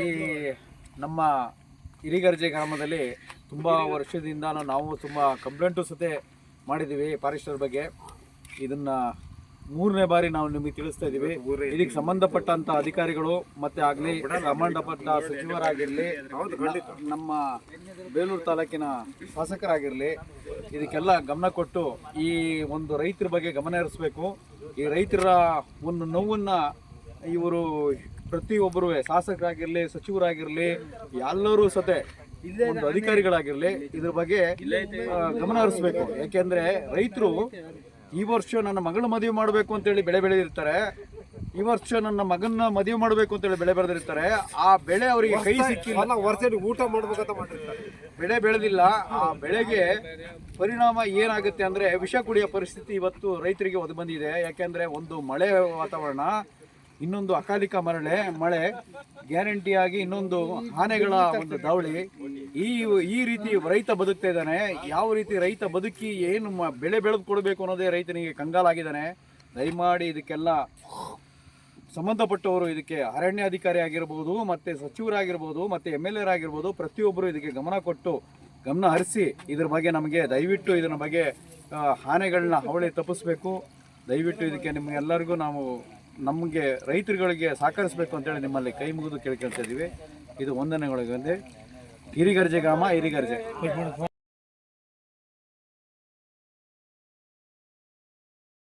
ಈ ನಮ್ಮ ಹಿರಿಗರ್ಜೆ ಗ್ರಾಮದಲ್ಲಿ ತುಂಬ ವರ್ಷದಿಂದ ನಾವು ತುಂಬ ಕಂಪ್ಲೇಂಟು ಸತೆ ಮಾಡಿದ್ದೀವಿ ಫಾರೆಸ್ಟರ್ ಬಗ್ಗೆ. ಇದನ್ನು ಮೂರನೇ ಬಾರಿ ನಾವು ನಿಮಗೆ ತಿಳಿಸ್ತಾ ಇದ್ದೀವಿ ಇದಕ್ಕೆ ಸಂಬಂಧಪಟ್ಟಂತ ಅಧಿಕಾರಿಗಳು ಮತ್ತೆ ಆಗಲಿ ಸಂಬಂಧಪಟ್ಟ ಸಚಿವರಾಗಿರಲಿ, ನಮ್ಮ ಬೇಲೂರು ತಾಲೂಕಿನ ಶಾಸಕರಾಗಿರಲಿ, ಇದಕ್ಕೆಲ್ಲ ಗಮನ ಕೊಟ್ಟು ಈ ಒಂದು ರೈತರ ಬಗ್ಗೆ ಗಮನ ಹರಿಸಬೇಕು. ಈ ರೈತರ ಒಂದು ನೋವನ್ನು ಇವರು ಪ್ರತಿಯೊಬ್ಬರು ಶಾಸಕರಾಗಿರ್ಲಿ ಸಚಿವರಾಗಿರ್ಲಿ ಎಲ್ಲರೂ ಸತೆ ಒಂದು ಅಧಿಕಾರಿಗಳಾಗಿರ್ಲಿ ಇದ್ರ ಬಗ್ಗೆ ಗಮನ ಹರಿಸ್ಬೇಕು. ಯಾಕೆಂದ್ರೆ ರೈತರು ಈ ವರ್ಷ ನನ್ನ ಮಗಳ ಮದುವೆ ಮಾಡಬೇಕು ಅಂತೇಳಿ ಬೆಳೆ ಬೆಳೆದಿರ್ತಾರೆ. ಈ ವರ್ಷ ನನ್ನ ಮಗನ್ನ ಮದುವೆ ಮಾಡಬೇಕು ಅಂತೇಳಿ ಬೆಳೆ ಬೆಳೆದಿರ್ತಾರೆ. ಆ ಬೆಳೆ ಅವರಿಗೆ ಕೈ ಸಿಕ್ಕಿಲ್ಲ. ವರ್ಷ ಊಟ ಮಾಡ್ಬೇಕಂತ ಮಾಡಿರ್ತಾರೆ. ಬೆಳೆ ಬೆಳೆದಿಲ್ಲ. ಆ ಬೆಳೆಗೆ ಪರಿಣಾಮ ಏನಾಗುತ್ತೆ ಅಂದ್ರೆ ವಿಷ ಕುಡಿಯೋ ಪರಿಸ್ಥಿತಿ ಇವತ್ತು ರೈತರಿಗೆ ಒದಗಿ ಬಂದಿದೆ. ಯಾಕೆಂದ್ರೆ ಒಂದು ಮಳೆ ವಾತಾವರಣ ಇನ್ನೊಂದು ಅಕಾಲಿಕ ಮರಳೆ, ಮಳೆ ಗ್ಯಾರಂಟಿಯಾಗಿ ಇನ್ನೊಂದು ಆನೆಗಳ ಒಂದು ದಾವಳಿ. ಈ ಈ ರೀತಿ ರೈತ ಬದುಕ್ತಾ ಇದ್ದಾನೆ. ಯಾವ ರೀತಿ ರೈತ ಬದುಕಿ ಏನು ಬೆಳೆ ಬೆಳೆದು ಕೊಡಬೇಕು ಅನ್ನೋದೇ ರೈತನಿಗೆ ಕಂಗಾಲಾಗಿದ್ದಾನೆ. ದಯಮಾಡಿ ಇದಕ್ಕೆಲ್ಲ ಸಂಬಂಧಪಟ್ಟವರು ಇದಕ್ಕೆ ಅರಣ್ಯಾಧಿಕಾರಿ ಆಗಿರ್ಬೋದು, ಮತ್ತು ಸಚಿವರಾಗಿರ್ಬೋದು, ಮತ್ತು ಎಂ ಎಲ್ ಎರಾಗಿರ್ಬೋದು, ಪ್ರತಿಯೊಬ್ಬರು ಇದಕ್ಕೆ ಗಮನ ಕೊಟ್ಟು ಗಮನ ಹರಿಸಿ ಇದ್ರ ಬಗ್ಗೆ ನಮಗೆ ದಯವಿಟ್ಟು ಇದರ ಬಗ್ಗೆ ಆನೆಗಳನ್ನ ಅವಳಿ ತಪ್ಪಿಸ್ಬೇಕು. ದಯವಿಟ್ಟು ಇದಕ್ಕೆ ನಿಮಗೆಲ್ಲರಿಗೂ ನಾವು ನಮಗೆ ರೈತರುಗಳಿಗೆ ಸಹಕರಿಸಬೇಕು ಅಂತೇಳಿ ನಿಮ್ಮಲ್ಲಿ ಕೈ ಮುಗಿದು ಕೇಳ್ಕೊಳ್ತಾ ಇದ್ದೀವಿ ಇದು ವಂದನೆಗಳಿಗೆ ಹಿರಿಗರ್ಜೆ ಗ್ರಾಮ ಹಿರಿಗರ್ಜೆ.